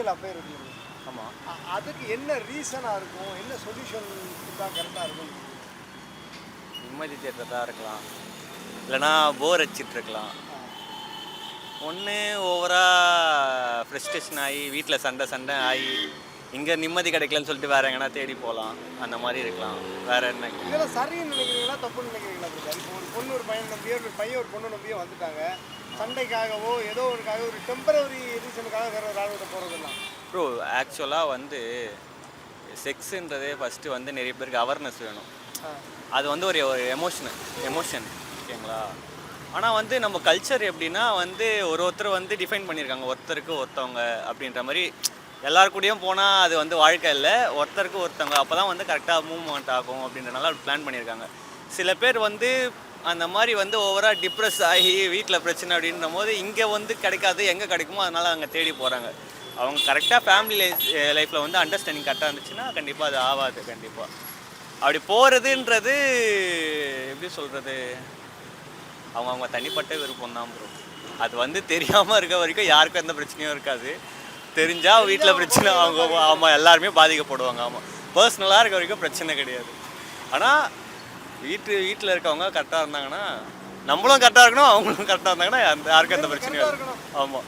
Serial affair இருக்கு. ஆமாம் அதுக்கு என்ன ரீசனாக இருக்கும்? என்ன சொல்யூஷன் தான் கரெக்டாக இருக்கும்? நிம்மதி தேட்டதாக இருக்கலாம். இல்லைனா போர் அடிச்சிட்டு இருக்கலாம். ஒன்று ஓவராக ஃப்ரெஸ்ட்ரேஷன் ஆகி வீட்டில் சண்டை சண்டை ஆகி இங்கே நிம்மதி கிடைக்கலன்னு சொல்லிட்டு வேற எங்கன்னா தேடி போகலாம் அந்த மாதிரி இருக்கலாம். வேற என்ன? இதெல்லாம் சரின்னு நினைக்கிறீங்களா? தப்புன்னு நினைக்கிறீங்களா இப்போ ஒரு பொண்ணு ஒரு பையன் நம்பியோ ஒரு பையன் ஒரு பொண்ணு நம்பியோ வந்துட்டாங்க. சண்டைக்காகவோ ஏதோ ஒருக்காக ஒரு டெம்பரவரி ரீசனுக்காக வேற ஒரு ஆளுகிட்ட போகிறதெல்லாம் ப்ரோ ஆக்சுவலாக வந்து செக்ஸுன்றதே ஃபஸ்ட்டு வந்து நிறைய பேருக்கு அவேர்னஸ் வேணும். அது வந்து ஒரு ஒரு எமோஷனு எமோஷன் ஓகேங்களா ஆனால் வந்து நம்ம கல்ச்சர் எப்படின்னா வந்து ஒரு ஒருத்தர் வந்து டிஃபைன் பண்ணியிருக்காங்க. ஒருத்தருக்கு ஒருத்தவங்க அப்படின்ற மாதிரி எல்லார் கூடயும் போனால் அது வந்து வாழ்க்கை இல்லை. ஒருத்தருக்கு ஒருத்தவங்க. அப்போ தான் வந்து கரெக்டாக மூவ்மெண்ட் ஆகும் அப்படின்றனால பிளான் பண்ணியிருக்காங்க. சில பேர் வந்து அந்த மாதிரி வந்து ஓவராக டிப்ரெஸ் ஆகி வீட்டில் பிரச்சனை அப்படின்ற போது இங்கே வந்து கிடைக்காது எங்கே கிடைக்குமோ அதனால் அங்கே தேடி போகிறாங்க அவங்க கரெக்டாக ஃபேமிலி லைஃப் லைஃப்பில் வந்து அண்டர்ஸ்டாண்டிங் கரெக்டாக இருந்துச்சுன்னா கண்டிப்பாக அது ஆகாது கண்டிப்பாக அப்படி போகிறதுன்றது எப்படி சொல்கிறது அவங்க அவங்க தனிப்பட்ட விருப்பம் தான் ப்ரோ அது வந்து தெரியாமல் இருக்க வரைக்கும் யாருக்கும் எந்த பிரச்சனையும் இருக்காது. தெரிஞ்சால் வீட்டில் பிரச்சனை அவங்க ஆமாம் எல்லாருமே பாதிக்கப்படுவாங்க ஆமாம் பர்சனலாக இருக்க வரைக்கும் பிரச்சனை கிடையாது. ஆனால் வீட்டு வீட்டில் இருக்கவங்க கரெக்டாக இருந்தாங்கன்னா நம்மளும் கரெக்டாக இருக்கணும் அவங்களும் கரெக்டாக இருந்தாங்கன்னா அந்த யாருக்கும் எந்த பிரச்சனையும். ஆமாம்